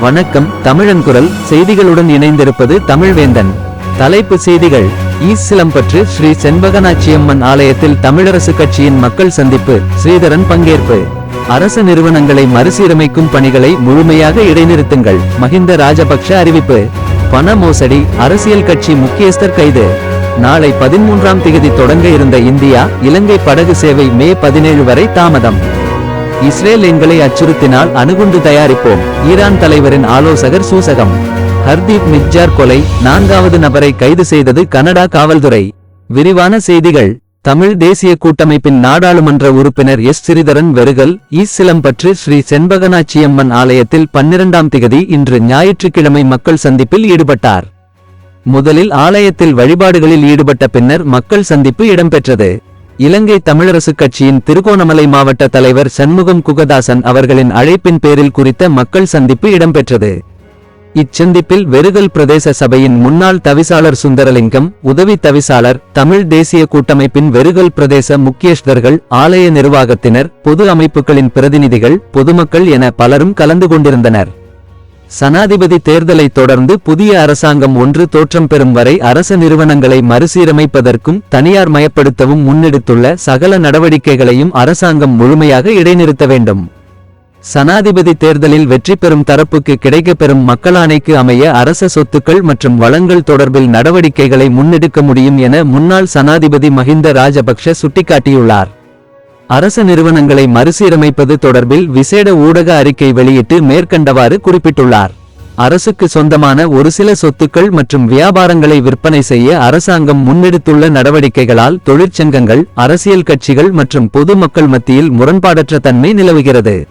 வணக்கம் தமிழன் குரல். செய்திகளுடன் இணைந்திருப்பது தமிழ்வேந்தன். தலைப்பு செய்திகள். ஈசிலம்பற்று ஸ்ரீ செண்பகநாச்சியம்மன் ஆலயத்தில் தமிழரசு கட்சியின் மக்கள் சந்திப்பு. ஸ்ரீதரன் பங்கேற்பு. அரசு நிறுவனங்களை மறுசீரமைக்கும் பணிகளை முழுமையாக இடைநிறுத்துங்கள். மஹிந்த ராஜபக்ஷ அறிவிப்பு. பண மோசடி அரசியல் கட்சி முக்கியஸ்தர் கைது. நாளை பதிமூன்றாம் தேதி தொடங்க இருந்த இந்தியா இலங்கை படகு சேவை மே பதினேழு வரை தாமதம். இஸ்ரேல் எங்களை அச்சுறுத்தினால் அணுகுண்டு தயாரிப்போம். ஈரான் தலைவரின் ஆலோசகர் சூசகம். ஹர்தீப் மிர்ஜார் கொலை நான்காவது நபரை கைது செய்தது கனடா காவல்துறை. விரிவான செய்திகள். தமிழ் தேசிய கூட்டமைப்பின் நாடாளுமன்ற உறுப்பினர் எஸ். சிறிதரன் வெறுகல் ஈசிலம்பற்று ஸ்ரீ செண்பகனாச்சியம்மன் ஆலயத்தில் பன்னிரண்டாம் திகதி இன்று ஞாயிற்றுக்கிழமை மக்கள் சந்திப்பில் ஈடுபட்டார். முதலில் ஆலயத்தில் வழிபாடுகளில் ஈடுபட்ட பின்னர் மக்கள் சந்திப்பு இடம்பெற்றது. இலங்கை தமிழரசுக் கட்சியின் திருகோணமலை மாவட்ட தலைவர் சண்முகம் குகதாசன் அவர்களின் அழைப்பின் பேரில் குறித்த மக்கள் சந்திப்பு இடம்பெற்றது. இச்சந்திப்பில் வெறுகல் பிரதேச சபையின் முன்னாள் தவிசாளர் சுந்தரலிங்கம் உதவி தவிசாளர் தமிழ் தேசிய கூட்டமைப்பின் வெறுகல் பிரதேச முக்கியஸ்தர்கள் ஆலய நிர்வாகத்தினர் பொது அமைப்புகளின் பிரதிநிதிகள் பொதுமக்கள் என பலரும் கலந்து கொண்டிருந்தனர். சனாதிபதி தேர்தலை தொடர்ந்து புதிய அரசாங்கம் ஒன்று தோற்றம் பெறும் வரை அரச நிறுவனங்களை மறுசீரமைப்பதற்கும் தனியார் மயப்படுத்தவும் முன்னெடுத்துள்ள சகல நடவடிக்கைகளையும் அரசாங்கம் முழுமையாக இடைநிறுத்த வேண்டும். சனாதிபதி தேர்தலில் வெற்றி பெறும் தரப்புக்கு கிடைக்கப்பெறும் மக்களாணைக்கு அமைய அரச சொத்துக்கள் மற்றும் வளங்கள் தொடர்பில் நடவடிக்கைகளை முன்னெடுக்க முடியும் என முன்னாள் சனாதிபதி மஹிந்த ராஜபக்ஷ சுட்டிக்காட்டியுள்ளார். அரச நிறுவனங்களை மறுசீரமைப்பது தொடர்பில் விசேட ஊடக அறிக்கை வெளியிட்டு மேற்கண்டவாறு குறிப்பிட்டுள்ளார். அரசுக்கு சொந்தமான ஒரு சில சொத்துக்கள் மற்றும் வியாபாரங்களை விற்பனை செய்ய அரசாங்கம் முன்னெடுத்துள்ள நடவடிக்கைகளால் தொழிற்சங்கங்கள் அரசியல் கட்சிகள் மற்றும் பொதுமக்கள் மத்தியில் முரண்பாடற்ற தன்மை நிலவுகிறது.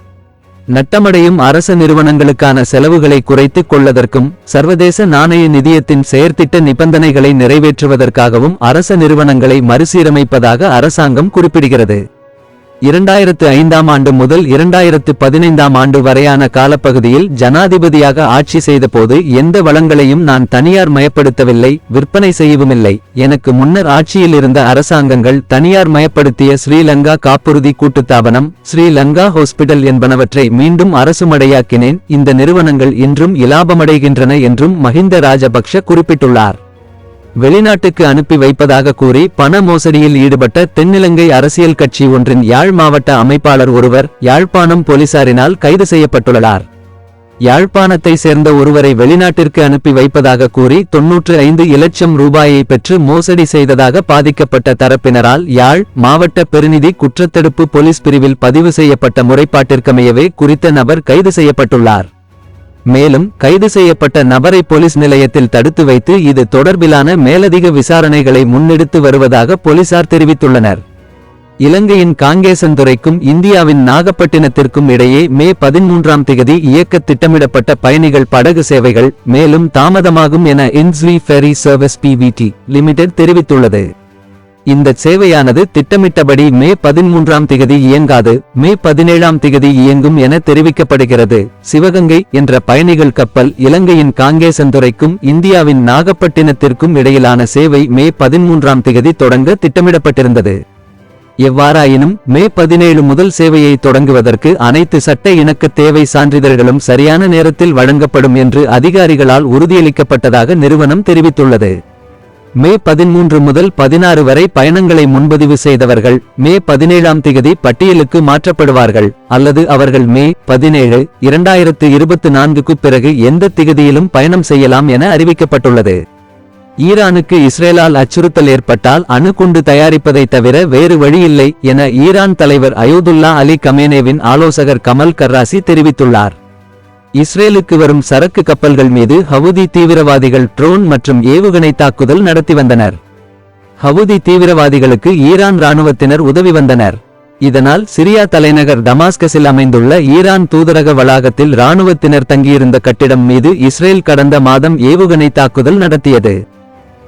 நட்டமடையும் அரச நிறுவனங்களுக்கான செலவுகளை குறைத்துக் கொள்ளதற்கும் சர்வதேச நாணய நிதியத்தின் செயற்திட்ட நிபந்தனைகளை நிறைவேற்றுவதற்காகவும் அரச நிறுவனங்களை மறுசீரமைப்பதாக அரசாங்கம் குறிப்பிடுகிறது. இரண்டாயிரத்து ஐந்தாம் ஆண்டு முதல் இரண்டாயிரத்து பதினைந்தாம் ஆண்டு வரையான காலப்பகுதியில் ஜனாதிபதியாக ஆட்சி செய்தபோது எந்த வளங்களையும் நான் தனியார் மயப்படுத்தவில்லை விற்பனை செய்யவுமில்லை. எனக்கு முன்னர் ஆட்சியில் இருந்த அரசாங்கங்கள் தனியார் மயப்படுத்திய ஸ்ரீலங்கா காப்புறுதி கூட்டுத்தாபனம் ஸ்ரீலங்கா ஹாஸ்பிடல் என்பனவற்றை மீண்டும் அரசுமடையாக்கினேன். இந்த நிறுவனங்கள் இன்றும் இலாபமடைகின்றன என்றும் மஹிந்த ராஜபக்ஷ குறிப்பிட்டுள்ளார். வெளிநாட்டுக்கு அனுப்பி வைப்பதாக கூறி பண மோசடியில் ஈடுபட்ட தென்னிலங்கை அரசியல் கட்சி ஒன்றின் யாழ் மாவட்ட அமைப்பாளர் ஒருவர் யாழ்ப்பாணம் போலீசாரினால் கைது செய்யப்பட்டுள்ளார். யாழ்ப்பாணத்தை சேர்ந்த ஒருவரை வெளிநாட்டிற்கு அனுப்பி வைப்பதாக கூறி தொன்னூற்று ஐந்து இலட்சம் ரூபாயை பெற்று மோசடி செய்ததாக பாதிக்கப்பட்ட தரப்பினரால் யாழ் மாவட்ட பெருநிதி குற்றத்தடுப்பு போலீஸ் பிரிவில் பதிவு செய்யப்பட்ட முறைப்பாட்டிற்கமையவே குறித்த நபர் கைது செய்யப்பட்டுள்ளார். மேலும் கைது செய்யப்பட்ட நபரை போலீஸ் நிலையத்தில் தடுத்து வைத்து இது தொடர்பிலான மேலதிக விசாரணைகளை முன்னெடுத்து வருவதாக போலீசார் தெரிவித்துள்ளனர். இலங்கையின் காங்கேசன்துறைக்கும் இந்தியாவின் நாகப்பட்டினத்திற்கும் இடையே மே பதிமூன்றாம் திகதி இயக்க திட்டமிடப்பட்ட பயணிகள் படகு சேவைகள் மேலும் தாமதமாகும் என இன்ஸ்வி ஃபெரி சர்வீஸ் பிவிடி லிமிடெட் தெரிவித்துள்ளது. இந்த சேவையானது திட்டமிட்டபடி மே பதிமூன்றாம் திகதி இயங்காது. மே பதினேழாம் திகதி இயங்கும் என தெரிவிக்கப்படுகிறது. சிவகங்கை என்ற பயணிகள் கப்பல் இலங்கையின் காங்கேசந்துறைக்கும் இந்தியாவின் நாகப்பட்டினத்திற்கும் இடையிலான சேவை மே பதிமூன்றாம் திகதி தொடங்க திட்டமிடப்பட்டிருந்தது. எவ்வாறாயினும் மே பதினேழு முதல் சேவையை தொடங்குவதற்கு அனைத்து சட்ட இணக்க தேவை சான்றிதழ்களும் சரியான நேரத்தில் வழங்கப்படும் என்று அதிகாரிகளால் உறுதியளிக்கப்பட்டதாக நிறுவனம் தெரிவித்துள்ளது. மே பதிமூன்று முதல் பதினாறு வரை பயணங்களை முன்பதிவு செய்தவர்கள் மே பதினேழாம் திகதி பட்டியலுக்கு மாற்றப்படுவார்கள் அல்லது அவர்கள் மே பதினேழு இரண்டாயிரத்து இருபத்து நான்குக்கு பிறகு எந்த திகதியிலும் பயணம் செய்யலாம் என அறிவிக்கப்பட்டுள்ளது. ஈரானுக்கு இஸ்ரேலால் அச்சுறுத்தல் ஏற்பட்டால் அணுகுண்டு தயாரிப்பதை தவிர வேறு வழியில்லை என ஈரான் தலைவர் அயோதுல்லா அலி கமேனேவின் ஆலோசகர் கமல் கர்ராசி தெரிவித்துள்ளார். இஸ்ரேலுக்கு வரும் சரக்கு கப்பல்கள் மீது ஹவுதி தீவிரவாதிகள் ட்ரோன் மற்றும் ஏவுகணை தாக்குதல் நடத்தி வந்தனர். ஹவுதி தீவிரவாதிகளுக்கு ஈரான் ராணுவத்தினர் உதவி வந்தனர். இதனால் சிரியா தலைநகர் டமாஸ்கஸில் அமைந்துள்ள ஈரான் தூதரக வளாகத்தில் ராணுவத்தினர் தங்கியிருந்த கட்டிடம் மீது இஸ்ரேல் கடந்த மாதம் ஏவுகணை தாக்குதல் நடத்தியது.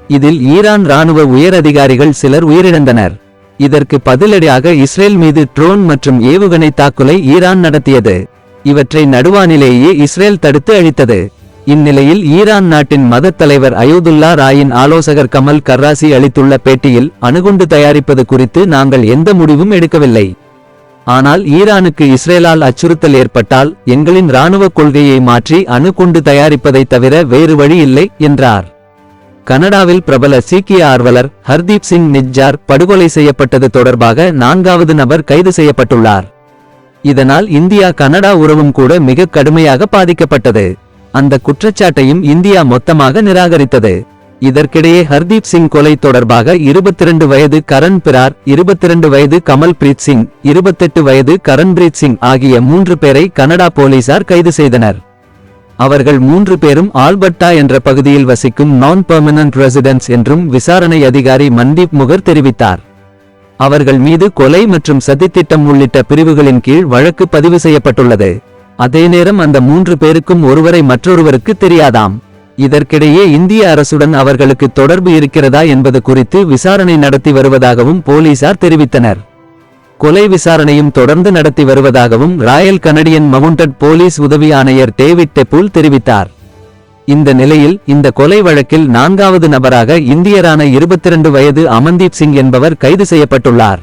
இதில் ஈரான் ராணுவ உயர் அதிகாரிகள் சிலர் உயிரிழந்தனர். இதற்கு பதிலடியாக இஸ்ரேல் மீது ட்ரோன் மற்றும் ஏவுகணை தாக்குலை ஈரான் நடத்தியது. இவற்றை நடுவானிலேயே இஸ்ரேல் தடுத்து அழித்தது. இந்நிலையில் ஈரான் நாட்டின் மதத் தலைவர் அயோதுல்லா ராயின் ஆலோசகர் கமல் கர்ராசி அளித்துள்ள பேட்டியில் அணுகுண்டு தயாரிப்பது குறித்து நாங்கள் எந்த முடிவும் எடுக்கவில்லை. ஆனால் ஈரானுக்கு இஸ்ரேலால் அச்சுறுத்தல் ஏற்பட்டால் எங்களின் இராணுவக் கொள்கையை மாற்றி அணுகுண்டு தயாரிப்பதைத் தவிர வேறு வழி இல்லை என்றார். கனடாவில் பிரபல சீக்கிய ஆர்வலர் ஹர்தீப் சிங் நிஜ்ஜார் படுகொலை செய்யப்பட்டது தொடர்பாக நான்காவது நபர் கைது செய்யப்பட்டுள்ளார். இதனால் இந்தியா கனடா உறவும் கூட மிக கடுமையாக பாதிக்கப்பட்டது. அந்த குற்றச்சாட்டையும் இந்தியா மொத்தமாக நிராகரித்தது. இதற்கிடையே ஹர்தீப் சிங் கொலை தொடர்பாக 22 வயது கரண் பிரார் 22 வயது கமல் பிரீத் சிங் 28 வயது கரண்பிரீத் சிங் ஆகிய மூன்று பேரை கனடா போலீசார் கைது செய்தனர். அவர்கள் மூன்று பேரும் ஆல்பர்டா என்ற பகுதியில் வசிக்கும் நான் பெர்மனன்ட் ரெசிடென்ஸ் என்றும் விசாரணை அதிகாரி மன்தீப் முகர் தெரிவித்தார். அவர்கள் மீது கொலை மற்றும் சதித்திட்டம் உள்ளிட்ட பிரிவுகளின் கீழ் வழக்கு பதிவு செய்யப்பட்டுள்ளது. அதே நேரம் அந்த மூன்று பேருக்கும் ஒருவரை மற்றொருவருக்கு தெரியாதாம். இதற்கிடையே இந்திய அரசுடன் அவர்களுக்கு தொடர்பு இருக்கிறதா என்பது குறித்து விசாரணை நடத்தி வருவதாகவும் போலீசார் தெரிவித்தனர். கொலை விசாரணையும் தொடர்ந்து நடத்தி வருவதாகவும் ராயல் கனடியன் மவுண்டட் போலீஸ் உதவி ஆணையர் டேவிட் டெபூல் தெரிவித்தார். இந்த நிலையில் இந்த கொலை வழக்கில் நான்காவது நபராக இந்தியரான 22 வயது அமன்தீப் சிங் என்பவர் கைது செய்யப்பட்டுள்ளார்.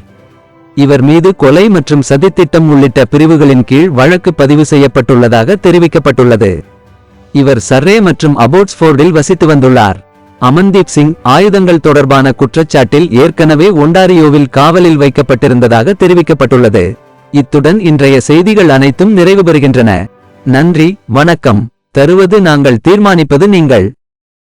இவர் மீது கொலை மற்றும் சதித்திட்டம் உள்ளிட்ட பிரிவுகளின் கீழ் வழக்கு பதிவு செய்யப்பட்டுள்ளதாக தெரிவிக்கப்பட்டுள்ளது. இவர் சர்ரே மற்றும் அபோட்ஸ்போர்டில் வசித்து வந்துள்ளார். அமன்தீப் சிங் ஆயுதங்கள் தொடர்பான குற்றச்சாட்டில் ஏற்கனவே ஒண்டாரியோவில் காவலில் வைக்கப்பட்டிருந்ததாக தெரிவிக்கப்பட்டுள்ளது. இத்துடன் இன்றைய செய்திகள் அனைத்தும் நிறைவு பெறுகின்றன. நன்றி வணக்கம். தருவது நாங்கள் தீர்மானிப்பது நீங்கள்.